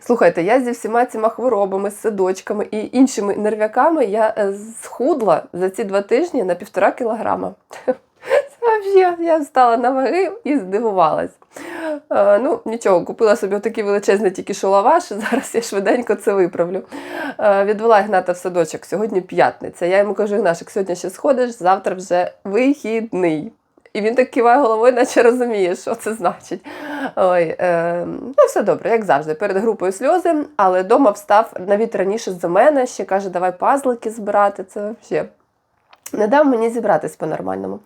Слухайте, я зі всіма цими хворобами, садочками і іншими нервяками я е, схудла за ці два тижні на півтора кілограма. Взагалі, я стала на ваги і здивувалась. Е, ну, нічого, купила собі такий величезний тільки що лаваш, зараз я швиденько це виправлю. Е, відвела Ігната в садочок, сьогодні п'ятниця. Я йому кажу, Ігнашик, сьогодні ще сходиш, завтра вже вихідний. І він так киває головою, наче розуміє, що це значить. Ой, е, ну, все добре, як завжди, перед групою сльози, але вдома встав навіть раніше за мене, ще каже, давай пазлики збирати. Це взагалі. Не дав мені зібратись по-нормальному.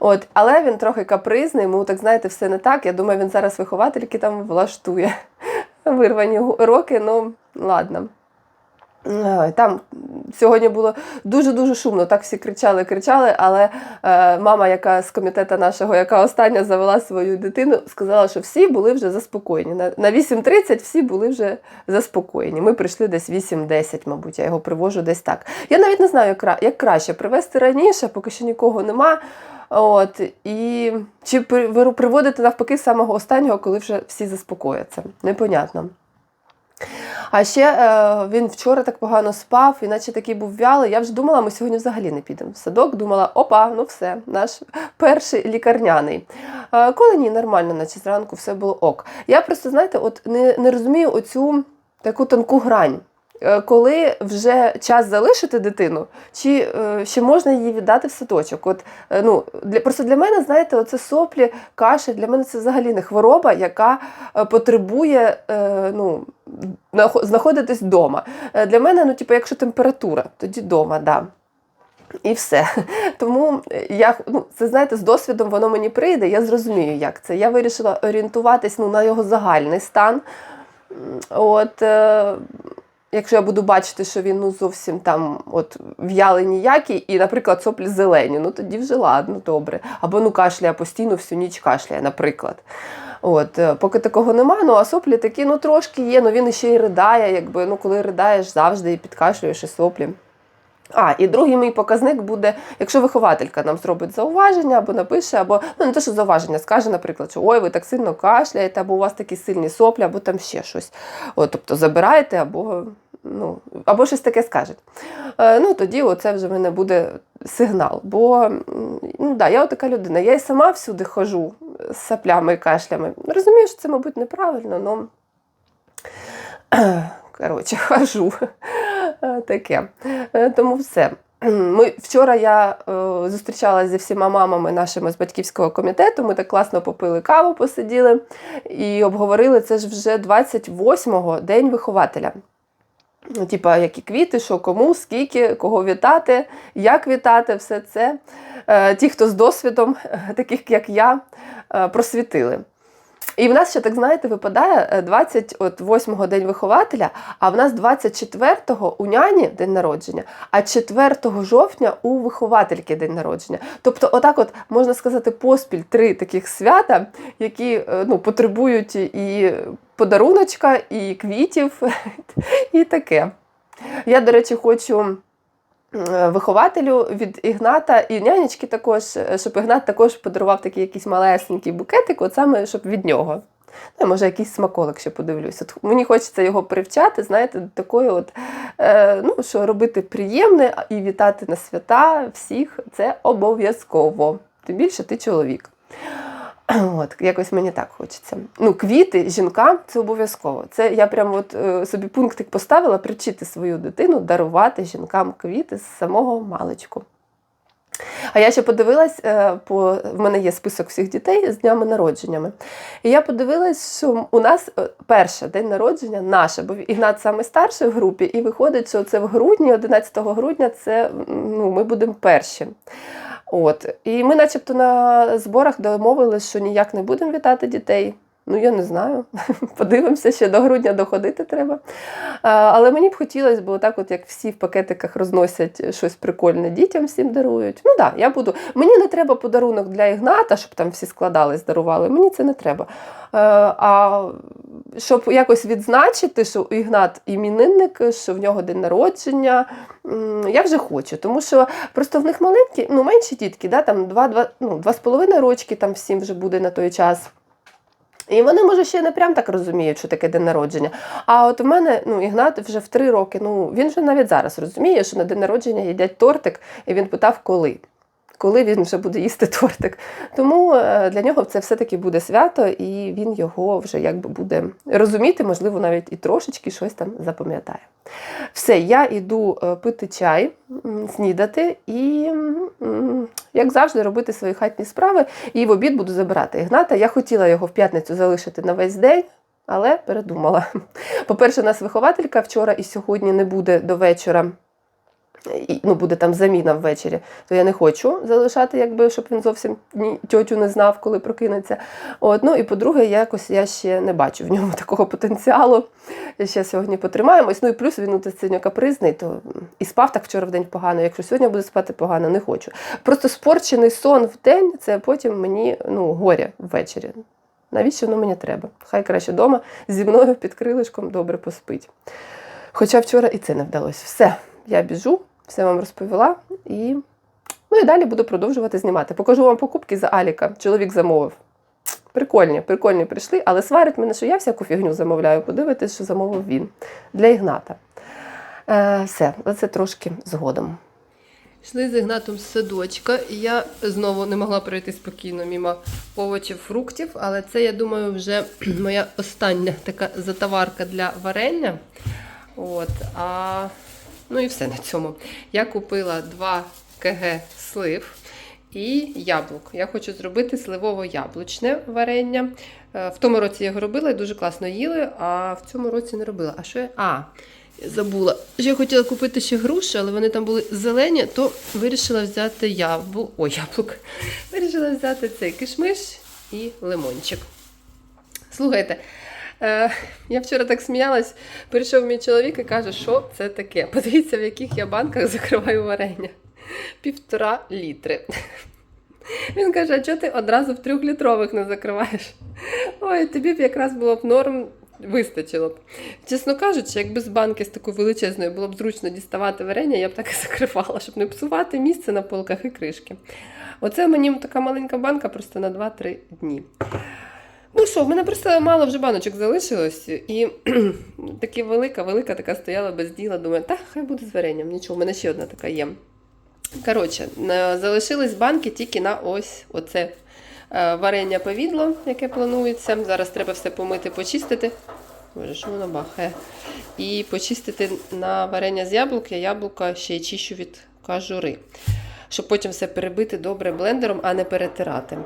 От, Але він трохи капризний, йому, так знаєте, все не так. Я думаю, він зараз виховательки там влаштує вирвані роки, ну ладно. Ой, Там сьогодні було дуже-дуже шумно. Так всі кричали, кричали, але е, мама, яка з комітету нашого, яка остання завела свою дитину, сказала, що всі були вже заспокоєні. На, на 8.30 всі були вже заспокоєні. Ми прийшли десь 8.10, мабуть, я його привожу десь так. Я навіть не знаю, як, як краще привезти раніше, поки що нікого нема. От, і чи приводити навпаки самого останнього, коли вже всі заспокояться. Непонятно. А ще е, він вчора так погано спав, іначе такий був вялий. Я вже думала, ми сьогодні взагалі не підемо в садок. Думала, опа, ну все, наш перший лікарняний. Е, коли ні, нормально, наче зранку все було ок. Я просто, знаєте, от не, не розумію оцю таку тонку грань. Е, Коли вже час залишити дитину, чи е, ще можна її віддати в садочок? От, е, ну, для, просто для мене, знаєте, оце соплі, каші, для мене це взагалі не хвороба, яка потребує ну, знаходитись вдома. Для мене, ну, типу, якщо температура, тоді вдома, да. І все. Тому я ну, це знаєте, з досвідом воно мені прийде, я зрозумію, як це. Я вирішила орієнтуватись ну, на його загальний стан. От, якщо я буду бачити, що він ну, зовсім там от, в'ялий ніякий, і, наприклад, соплі зелені, ну тоді вже ладно, добре. Або ну кашляє постійно всю ніч кашляє, наприклад. От, е, поки такого нема, ну а соплі такі ну трошки є, ну він іще й ридає, якби ну коли ридаєш завжди і підкашлюєш і соплі. А, і другий мій показник буде, якщо вихователька нам зробить зауваження або напише, або ну не те, що зауваження, скаже, наприклад, що ой, ви так сильно кашляєте, або у вас такі сильні соплі, або там ще щось. От, тобто забираєте, або, ну, або щось таке скаже. Е, ну, тоді оце вже в мене буде сигнал. Бо ну, да, я така людина, я і сама всюди хожу з саплями і кашлями. Розумію, що це, мабуть, неправильно, але коротше, хожу. Е, Таке. Е, Тому все. Ми, вчора я е, зустрічалася зі всіма мамами нашими з батьківського комітету. Ми так класно попили каву, посиділи і обговорили це ж вже 28-го день вихователя. Ну, Типа, які квіти, що кому, скільки, кого вітати, як вітати, все це. Е, Ті, хто з досвідом, е, таких як я, е, просвітили. І в нас ще, так знаєте, випадає е, 28-го день вихователя, а в нас 24-го у няні день народження, а 4 жовтня у виховательки день народження. Тобто, отак, от можна сказати, поспіль три таких свята, які ну, потребують і подаруночка, і квітів, і таке. Я, до речі, хочу. Вихователю від Ігната і нянечки також, щоб Ігнат також подарував такий якийсь малесенький букетик, от саме щоб від нього. Ну, може, якийсь смаколик ще подивлюсь. От мені хочеться його привчати, знаєте, до такої, от, е, ну, що робити приємне і вітати на свята всіх це обов'язково. Тим більше ти чоловік. От, якось мені так хочеться. Ну, квіти жінкам це обов'язково. Це я прямо от е, собі пунктик поставила привчити свою дитину дарувати жінкам квіти з самого маличку. А я ще подивилась, е, по, в мене є список всіх дітей з днями народженнями. І я подивилась, що у нас е, перше день народження наше, бо Ігнат саме старший в групі, і виходить, що це в грудні, 11 грудня, це ну, ми будемо перші. От. І ми, начебто, на зборах домовились, що ніяк не будемо вітати дітей. Ну, я не знаю. Подивимося, ще до грудня доходити треба. Але мені б хотілося, бо так, от як всі в пакетиках розносять щось прикольне дітям, всім дарують. Ну так, да, я буду. Мені не треба подарунок для Ігната, щоб там всі складались, дарували. Мені це не треба. Е, а щоб якось відзначити, що Ігнат іменинник, що в нього день народження, я вже хочу. Тому що просто в них маленькі, ну менші дітки, да, там 2, 2, ну, 2,5 рочки, там всім вже буде на той час. І вони, може, ще не прям так розуміють, що таке день народження. А от у мене ну, Ігнат вже в три роки, ну він вже навіть зараз розуміє, що на день народження їдять тортик, і він питав, коли. Коли він вже буде їсти тортик. Тому е, для нього це все-таки буде свято, і він його вже якби буде розуміти, можливо, навіть і трошечки щось там запам'ятає. Все, я йду е, пити чай, снідати і, як завжди, робити свої хатні справи. І в обід буду забирати Ігната. Я хотіла його в п'ятницю залишити на весь день. Але передумала. По-перше, у нас вихователька вчора і сьогодні не буде до вечора. Ну, буде там заміна ввечері, то я не хочу залишати, якби, щоб він зовсім ні тьотю не знав, коли прокинеться. От, ну і по-друге, якось я ще не бачу в ньому такого потенціалу. Ще сьогодні потримаємось. Ну і плюс він сьогодні капризний, то і спав так вчора в день погано. Якщо сьогодні буде спати погано, не хочу. Просто спорчений сон в день це потім мені ну, горя ввечері. Навіщо воно мені треба? Хай краще вдома зі мною під крилишком добре поспить. Хоча вчора і це не вдалося. Все, я біжу, все вам розповіла і. Ну і далі буду продовжувати знімати. Покажу вам покупки за Аліка. Чоловік замовив. Прикольні, прикольні прийшли, але сварить мене, що я всяку фігню замовляю. Подивитись, що замовив він для Ігната. Е, все, оце трошки згодом. Йшли з Ігнатом з садочка, і я знову не могла пройти спокійно мимо овочів, фруктів, але це, я думаю, вже моя остання така затоварка для варення. От, а, ну і все на цьому. Я купила 2 кг слив і яблук. Я хочу зробити сливово-яблучне варення. Е, В тому році я його робила і дуже класно їли, а в цьому році не робила. А що я? А, забула. Я хотіла купити ще груші, але вони там були зелені, то вирішила взяти яблу... Ой, яблук. Вирішила взяти цей кишмиш і лимончик. Слухайте, е, я вчора так сміялась, прийшов мій чоловік і каже, що це таке. Подивіться, в яких я банках закриваю варення. Півтора літри. Він каже, а чого ти одразу в трьохлітрових не закриваєш? Ой, тобі б якраз було б норм, вистачило б. Чесно кажучи, якби з банки з такою величезною було б зручно діставати варення, я б так і закривала, щоб не псувати місце на полках і кришки. Оце мені така маленька банка просто на 2-3 дні. Ну що, в мене просто мало вже баночок залишилось, і така велика, велика така стояла без діла. Думаю, та хай буде з варенням. Нічого, в мене ще одна така є. Коротше, залишились банки тільки на ось оце е, варення повідло, яке планується. Зараз треба все помити, почистити. Боже, що воно бахає. І почистити на варення з яблук. Я яблука ще й чищу від кажури. Щоб потім все перебити добре блендером, а не перетирати.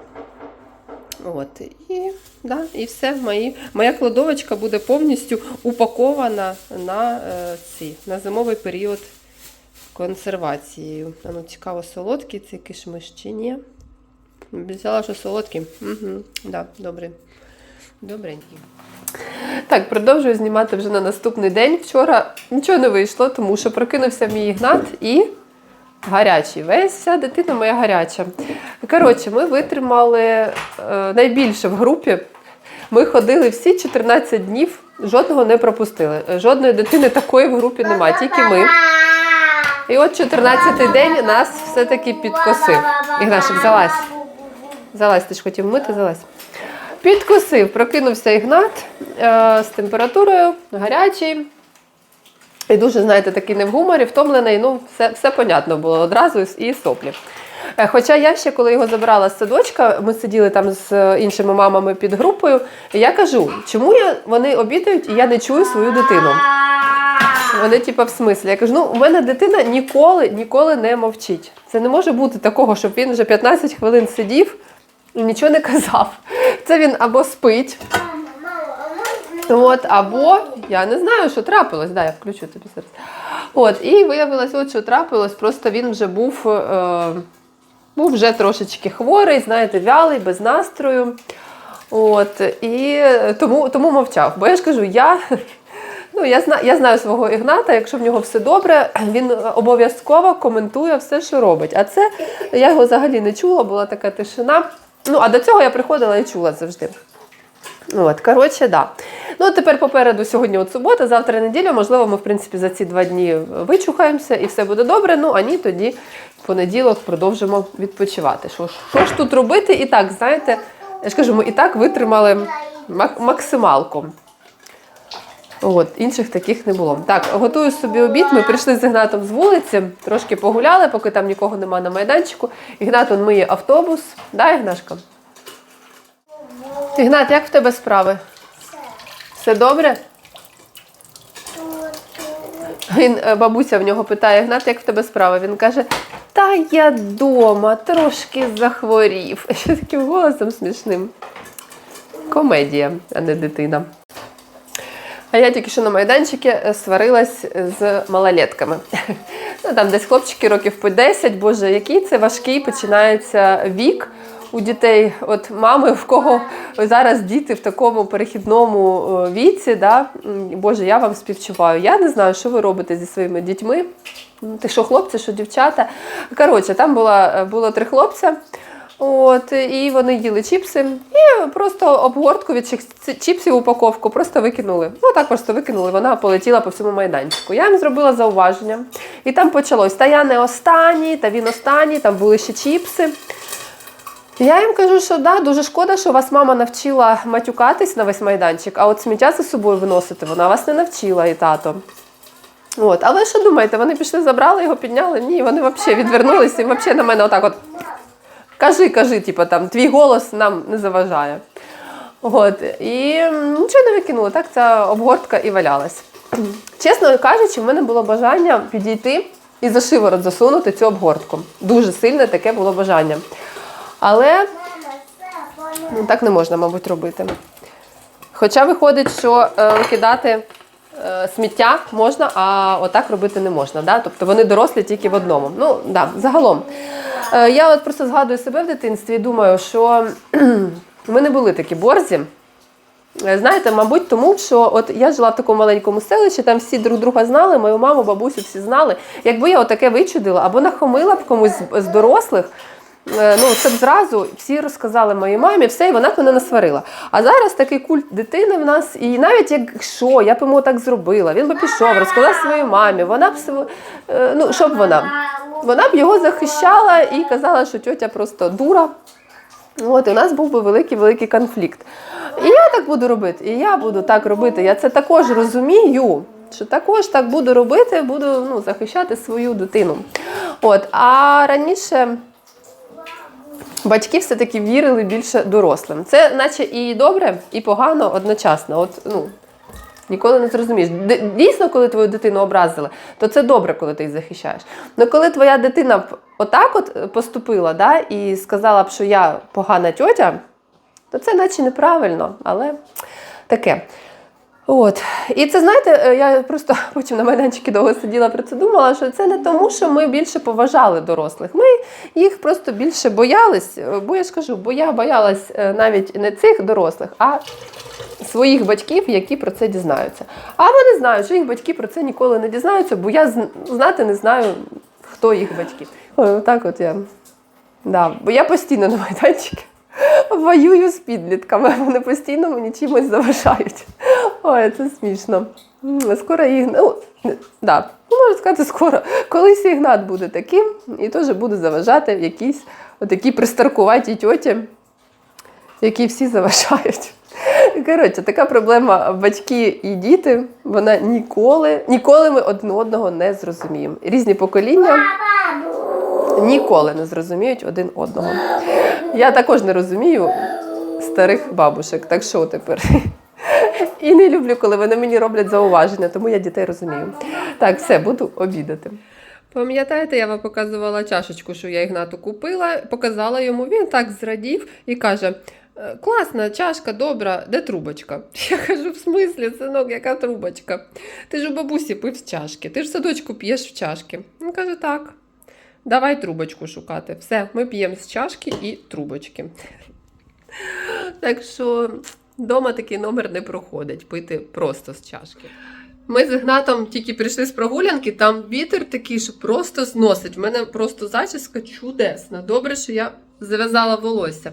От, і, да, і все. Мої, моя кладовочка буде повністю упакована на, е, ці, на зимовий період консервацією. А ну, цікаво, солодкий цей кишмиш чи ні? Обіцяла, що солодкий. Угу, да, добрий. Добренький. Так, продовжую знімати вже на наступний день. Вчора нічого не вийшло, тому що прокинувся мій Ігнат і гарячий. Весь вся дитина моя гаряча. Коротше, ми витримали е, найбільше в групі. Ми ходили всі 14 днів, жодного не пропустили. Жодної дитини такої в групі немає, тільки ми. І от 14-й день нас все-таки підкосив. Ігнашик, залазь. Залазь, ти ж хотів мити, залазь. Підкосив, прокинувся Ігнат е, з температурою, гарячий. І дуже, знаєте, такий не в гуморі, втомлений. Ну, все, все понятно було одразу і соплі. Е, Хоча я ще, коли його забрала з садочка, ми сиділи там з е, іншими мамами під групою, і я кажу, чому я, вони обідають і я не чую свою дитину. Вони, типу, в смислі. Я кажу, ну у мене дитина ніколи, ніколи не мовчить. Це не може бути такого, щоб він вже 15 хвилин сидів і нічого не казав. Це він або спить, от, або я не знаю, що трапилось. Да, я включу тобі зараз. От, і виявилось, от що трапилось, просто він вже був, е, був вже трошечки хворий, знаєте, вялий, без настрою. От, і тому, тому мовчав. Бо я ж кажу, я Ну, я знаю, я знаю свого Ігната, якщо в нього все добре, він обов'язково коментує все, що робить. А це я його взагалі не чула, була така тишина. Ну, а до цього я приходила і чула завжди. От, коротше, да. Ну, тепер попереду сьогодні от субота, завтра неділя. Можливо, ми, в принципі, за ці два дні вичухаємося і все буде добре. Ну, а ні, тоді в понеділок продовжимо відпочивати. Що, ж- що ж тут робити? І так, знаєте, я ж кажу, ми і так витримали Мак- максималку. От, інших таких не було. Так, готую собі обід. Ми прийшли з Ігнатом з вулиці, трошки погуляли, поки там нікого нема на майданчику. Ігнат он миє автобус. Да, Ігнашка? Ігнат, як в тебе справи? Все добре? Він, е, бабуся в нього питає, Ігнат, як в тебе справа? Він каже: Та я дома, трошки захворів. Ще таким голосом смішним. Комедія, а не дитина. А я тільки що на майданчику е, сварилась з малолетками. Ну, там десь хлопчики років по 10, боже, який це важкий починається вік у дітей. От мами, в кого зараз діти в такому перехідному е, віці, да? боже, я вам співчуваю. Я не знаю, що ви робите зі своїми дітьми. Ти що хлопці, що дівчата. Коротше, там була, е, було три хлопця. От, і вони їли чіпси, і просто обгортку від чіпсів упаковку просто викинули. Ну так просто викинули, вона полетіла по всьому майданчику. Я їм зробила зауваження. І там почалось: та я не останній, та він останній, там були ще чіпси. Я їм кажу, що да, дуже шкода, що вас мама навчила матюкатись на весь майданчик, а от сміття за собою виносити вона вас не навчила і тато. От, а ви що думаєте? Вони пішли, забрали його, підняли? Ні, вони взагалі відвернулися і взагалі на мене отак от. Кажи, кажи, типу, там, твій голос нам не заважає. От. І нічого не викинули, так ця обгортка і валялась. Чесно кажучи, в мене було бажання підійти і за шиворот засунути цю обгортку. Дуже сильне таке було бажання. Але ну, так не можна, мабуть, робити. Хоча виходить, що е, викидати е, сміття можна, а отак робити не можна. Да? Тобто вони дорослі тільки в одному. Ну, да, загалом. Е, я от просто згадую себе в дитинстві і думаю, що ми не були такі борзі. Е, Знаєте, мабуть, тому що от я жила в такому маленькому селищі, там всі друг друга знали, мою маму, бабусю всі знали. Якби я отаке вичудила або нахомила б комусь з- дорослих, ну це б зразу всі розказали моїй мамі, все, і вона мене насварила. А зараз такий культ дитини в нас, і навіть якщо я б йому так зробила, він би пішов, розказав своїй мамі, вона б е, ну що б вона? Вона б його захищала і казала, що тьотя просто дура. От, і у нас був би великий-великий конфлікт. І я так буду робити, і я буду так робити. Я це також розумію, що також так буду робити, буду ну, захищати свою дитину. От, а раніше батьки все-таки вірили більше дорослим. Це наче і добре, і погано одночасно. От, ну, Ніколи не зрозумієш. Дійсно, коли твою дитину образили, то це добре, коли ти їх захищаєш. Але коли твоя дитина б отак от поступила да, і сказала б, що я погана тьотя, то це наче неправильно, але таке. От. І це, знаєте, е, я просто потім на майданчику довго сиділа про це думала, що це не тому, що ми більше поважали дорослих. Ми їх просто більше боялись, е, бо я ж кажу, бо я боялась е, навіть не цих дорослих, а своїх батьків, які про це дізнаються. А вони знають, що їх батьки про це ніколи не дізнаються, бо я зн- знати не знаю, хто їх батьки. Ой, так от я. Да, бо я постійно на майданчику воюю з підлітками, вони постійно мені чимось заважають. Ой, це смішно. Скоро їх. Ну, да, ну, можна сказати, скоро. Колись Ігнат буде таким і теж буде заважати в якійсь отакій пристаркуватій тьоті, які всі заважають. Коротше, така проблема батьки і діти, вона ніколи, ніколи ми один одного не зрозуміємо. Різні покоління ніколи не зрозуміють один одного. Я також не розумію старих бабушек, так що тепер? І не люблю, коли вони мені роблять зауваження, тому я дітей розумію. Так, все, буду обідати. Пам'ятаєте, я вам показувала чашечку, що я Ігнату купила, показала йому, він так зрадів і каже: «Е, класна чашка, добра, де трубочка? Я кажу, в смислі, синок, яка трубочка? Ти ж у бабусі пив з чашки, ти ж в садочку п'єш в чашки. Він каже, так. Давай трубочку шукати. Все, ми п'ємо з чашки і трубочки. Так що вдома такий номер не проходить, пити просто з чашки. Ми з Ігнатом тільки прийшли з прогулянки, там вітер такий, що просто зносить. В мене просто зачіска чудесна. Добре, що я зав'язала волосся.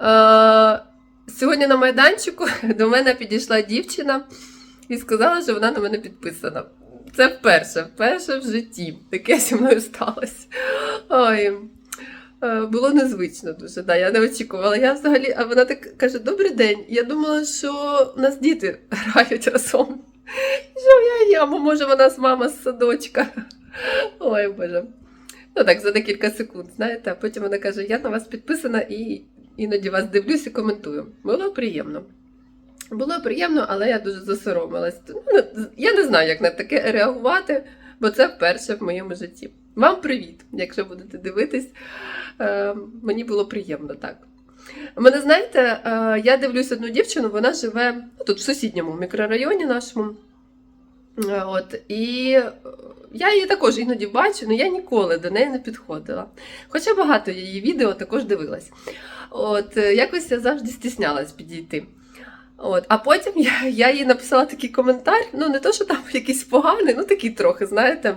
Е, сьогодні на майданчику до мене підійшла дівчина і сказала, що вона на мене підписана. Це вперше, вперше в житті. Таке зі мною сталося. Ой. Е, Було незвично дуже, да, я не очікувала. Я взагалі, а вона так каже: Добрий день. Я думала, що нас діти грають разом. Що я ям, може вона з мама з садочка. Ой, Боже. Ну так, за декілька секунд, знаєте, а потім вона каже: Я на вас підписана і іноді вас дивлюсь і коментую. Було приємно. Було приємно, але я дуже засоромилась. Ну, я не знаю, як на таке реагувати, бо це вперше в моєму житті. Вам привіт, якщо будете дивитись. Е, мені було приємно так. Мене, знаєте, е, я дивлюсь одну дівчину, вона живе тут в сусідньому мікрорайоні нашому. Е, От, і я її також іноді бачу, але я ніколи до неї не підходила. Хоча багато її відео також дивилась. От, якось я завжди стіснялась підійти. От, а потім я, я їй написала такий коментар. Ну, не то, що там якийсь поганий, ну такий трохи, знаєте.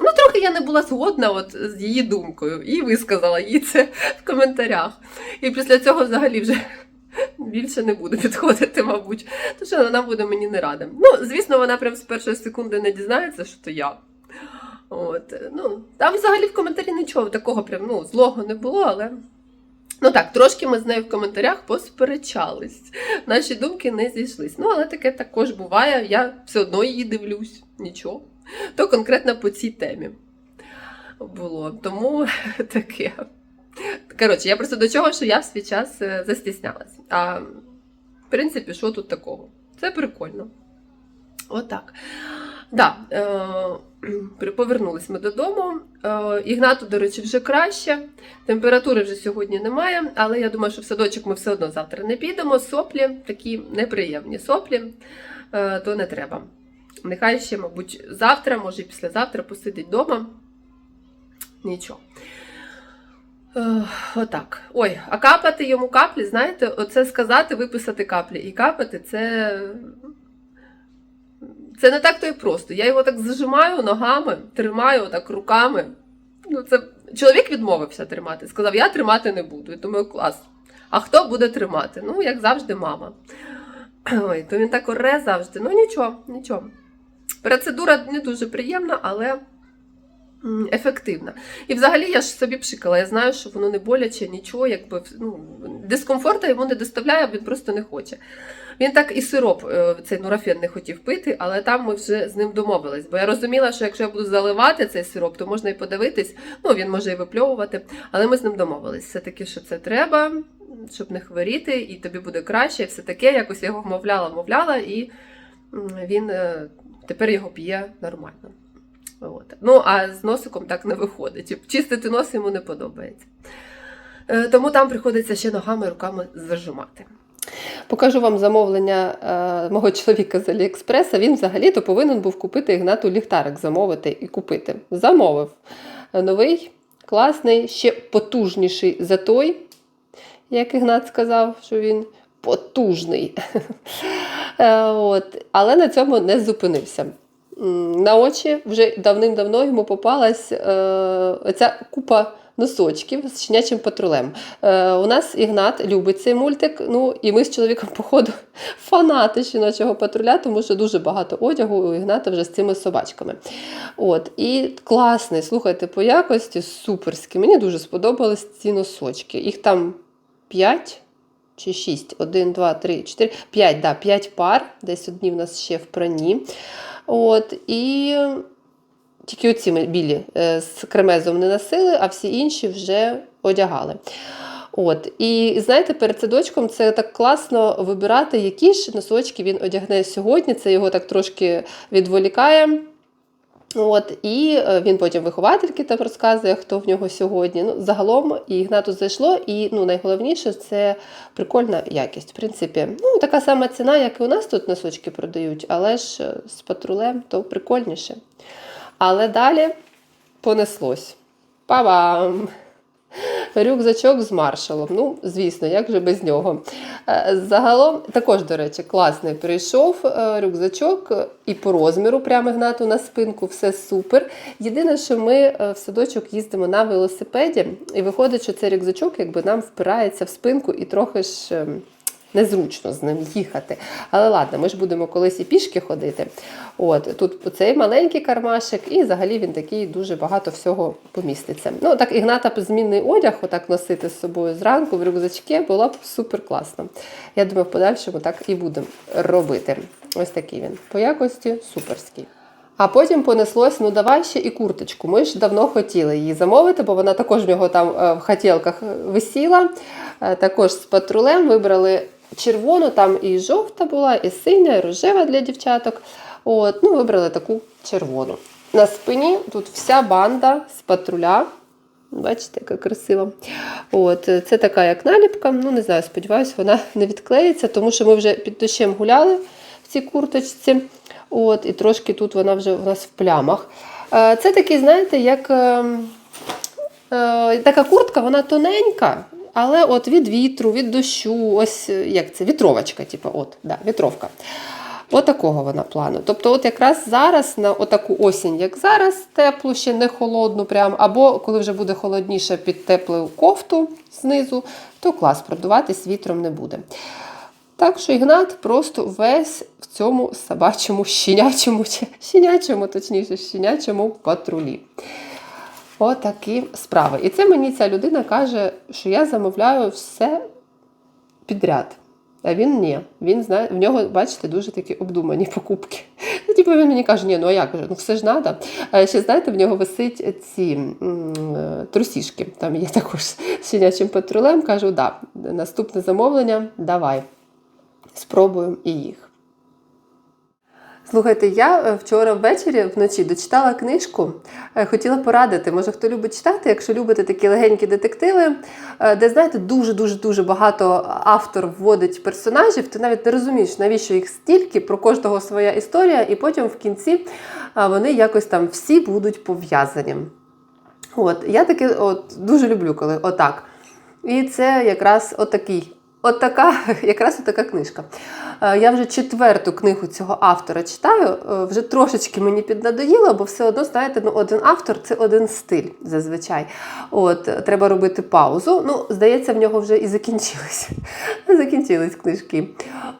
Ну, трохи я не була згодна от, з її думкою, і висказала їй це в коментарях. І після цього взагалі вже більше не буде підходити, мабуть. Тому що вона буде мені не рада. Ну, звісно, вона прям з першої секунди не дізнається, що то я. От, ну, там взагалі в коментарі нічого такого прям ну, злого не було, але. Ну так, трошки ми з нею в коментарях посперечались. Наші думки не зійшлись. Ну, але таке також буває. Я все одно її дивлюсь, нічого. То конкретно по цій темі було. Тому таке. Коротше, я просто до чого, що я в свій час е, застіснялась. А в принципі, що тут такого? Це прикольно. Отак. Да, е, повернулись ми додому. Е, Ігнату, до речі, вже краще. Температури вже сьогодні немає, але я думаю, що в садочок ми все одно завтра не підемо. Соплі такі неприємні соплі, е, то не треба. Нехай ще, мабуть, завтра, може і післязавтра посидить вдома. Нічого. Е, Отак. Ой, а капати йому каплі, знаєте, оце сказати, виписати каплі і капати це. Це не так то й просто. Я його так зажимаю ногами, тримаю так руками. Ну, це... Чоловік відмовився тримати. Сказав, я тримати не буду. Я думаю, клас. А хто буде тримати? Ну, як завжди, мама. Ой, то він так оре завжди. Ну нічого, нічого. Процедура не дуже приємна, але ефективна. І взагалі я ж собі пшикала. Я знаю, що воно не боляче, нічого, якби ну, дискомфорту йому не доставляє, він просто не хоче. Він так і сироп, е, цей нурофен не хотів пити, але там ми вже з ним домовились. Бо я розуміла, що якщо я буду заливати цей сироп, то можна і подивитись, ну він може і випльовувати. Але ми з ним домовились. Все-таки, що це треба, щоб не хворіти, і тобі буде краще, і все таке. Якось його вмовляла, вмовляла, і він е, тепер його п'є нормально. От. Ну, а з носиком так не виходить. Чистити нос йому не подобається. Е, Тому там приходиться ще ногами, руками зажимати. Покажу вам замовлення е, мого чоловіка з Аліекспреса. Він взагалі-то повинен був купити Ігнату ліхтарик, замовити і купити. Замовив. Новий, класний, ще потужніший за той, як Ігнат сказав, що він потужний. Е. Але на цьому не зупинився. На очі вже давним-давно йому попалась е, оця купа носочків з щенячим патрулем. Е, у нас Ігнат любить цей мультик. Ну і ми з чоловіком, походу, фанати щіночого патруля, тому що дуже багато одягу у Ігната вже з цими собачками. От, і класний, слухайте, по якості суперський. Мені дуже сподобались ці носочки. Їх там 5 чи 6. 1, 2, 3, 4, 5, да, 5 пар. Десь одні в нас ще в прані. От, і тільки оці білі е, з кремезом не носили, а всі інші вже одягали. От, і знаєте, перед садочком це так класно вибирати, які ж носочки він одягне сьогодні. Це його так трошки відволікає. От, і е, він потім виховательки там розказує, хто в нього сьогодні. Ну, загалом Ігнату зайшло, і ну, найголовніше це прикольна якість. В принципі, ну, така сама ціна, як і у нас тут носочки продають, але ж е, з патрулем то прикольніше. Але далі понеслось. Па-бам! Рюкзачок з маршалом. Ну, звісно, як же без нього. Е, Загалом, також, до речі, класний прийшов е, рюкзачок і по розміру, прямо гнату на спинку, все супер. Єдине, що ми е, в садочок їздимо на велосипеді, і виходить, що цей рюкзачок якби нам впирається в спинку і трохи ж. Незручно з ним їхати. Але ладно, ми ж будемо колись і пішки ходити. От тут цей маленький кармашик, і взагалі він такий дуже багато всього поміститься. Ну так Ігната змінний одяг, отак носити з собою зранку в рюкзачки, було б супер класно. Я думаю, в подальшому так і будемо робити. Ось такий він. По якості суперський. А потім понеслось, ну давай ще і курточку. Ми ж давно хотіли її замовити, бо вона також в нього там е, в хотілках висіла. Е, Також з патрулем вибрали червону, там і жовта була, і синя, і рожева для дівчаток. От, ну, вибрали таку червону. На спині тут вся банда з патруля. Бачите, яка красива. От, це така як наліпка. Ну, не знаю, сподіваюся, вона не відклеїться, тому що ми вже під дощем гуляли в цій курточці. От, і трошки тут вона вже у нас в плямах. Е, Це такий, знаєте, як е, е, така куртка, вона тоненька, але от від вітру, від дощу, ось е, як це, вітровочка, типу, от, да, вітровка. Отакого вона плану. Тобто, от якраз зараз на отаку осінь, як зараз, теплу, ще не холодну, прям, або коли вже буде холодніше під теплу кофту знизу, то клас, продуватись вітром не буде. Так що Ігнат просто весь в цьому собачому щенячому, щенячому, точніше, щенячому патрулі. Отакі справи. І це мені ця людина каже, що я замовляю все підряд. А він ні. Він знає, в нього, бачите, дуже такі обдумані покупки. Ну, типу він мені каже, ні, ну а як же, ну все ж треба. А ще знаєте, в нього висить ці е, трусішки. Там є також з щенячим патрулем. Кажу, да, наступне замовлення, давай. Спробуємо і їх. Слухайте, я е, вчора ввечері вночі дочитала книжку. Е, Хотіла порадити. Може, хто любить читати, якщо любите такі легенькі детективи, е, де знаєте, дуже дуже дуже багато автор вводить персонажів. Ти навіть не розумієш, навіщо їх стільки, про кожного своя історія, і потім в кінці вони якось там всі будуть пов'язані. От, я таке от, дуже люблю, коли отак. І це якраз отакий. От така, якраз така книжка. Е, Я вже четверту книгу цього автора читаю. е, Вже трошечки мені піднадоїло, бо все одно, знаєте, ну один автор це один стиль зазвичай. От, треба робити паузу. Ну, здається, в нього вже і закінчились. Закінчились книжки.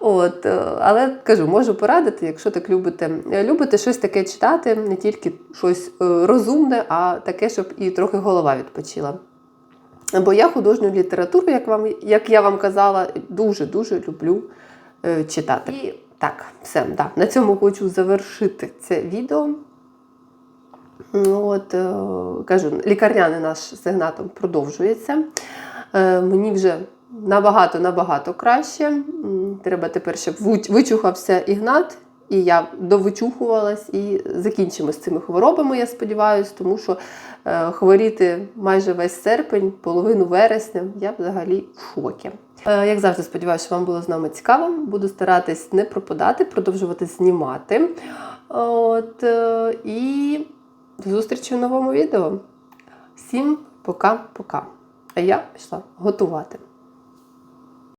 От, е, але кажу, можу порадити, якщо так любите. Любите щось таке читати, не тільки щось розумне, а таке, щоб і трохи голова відпочила. Бо я художню літературу, як, вам, як я вам казала, дуже-дуже люблю е, читати. І так, все, да, на цьому хочу завершити це відео. Ну, От, е, кажу, лікарняний наш з Ігнатом продовжується. Е, мені вже набагато-набагато краще. Треба тепер, щоб вичухався Ігнат, і я довичухувалась, і закінчимо з цими хворобами, я сподіваюся, тому що хворіти майже весь серпень, половину вересня, я взагалі в шокі. Е, Як завжди, сподіваюся, що вам було з нами цікаво. Буду старатись не пропадати, продовжувати знімати. От, е, і до зустрічі в новому відео. Всім пока-пока. А я пішла готувати.